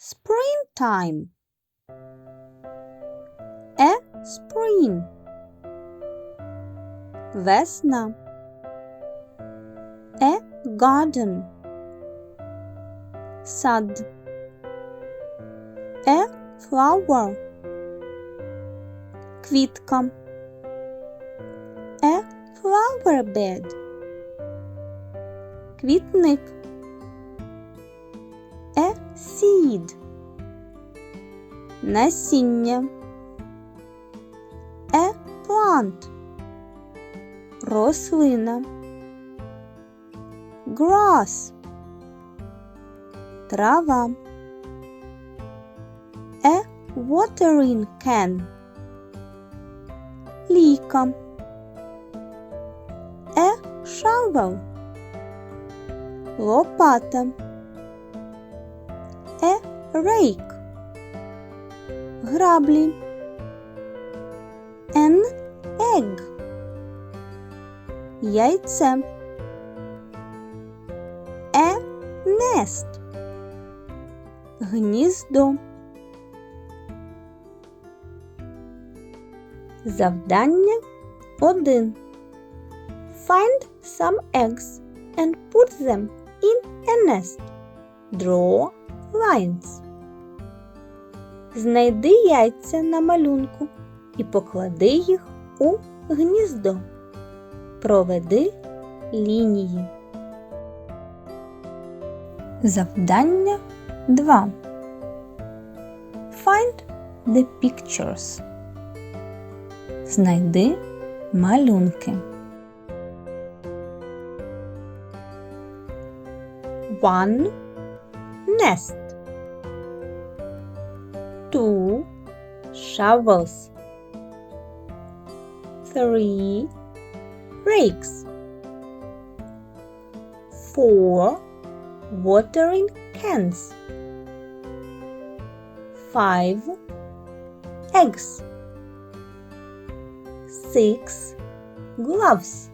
springtime. A spring. Весна. A garden. Сад. A flower. Квітка. A flower bed. Квітник. Seed. Насіння. A plant. Рослина. Grass. Трава. A watering can. Ліка. A shovel. Лопата. Rake. Граблі. An egg. Яйце. A nest. Гніздо. Завдання 1. Find some eggs and put them in a nest. Draw lines. Знайди яйця на малюнку і поклади їх у гніздо. Проведи лінії. Завдання 2. Find the pictures. Знайди малюнки. One nest. Two shovels. Three rakes. Four watering cans. Five eggs. Six gloves.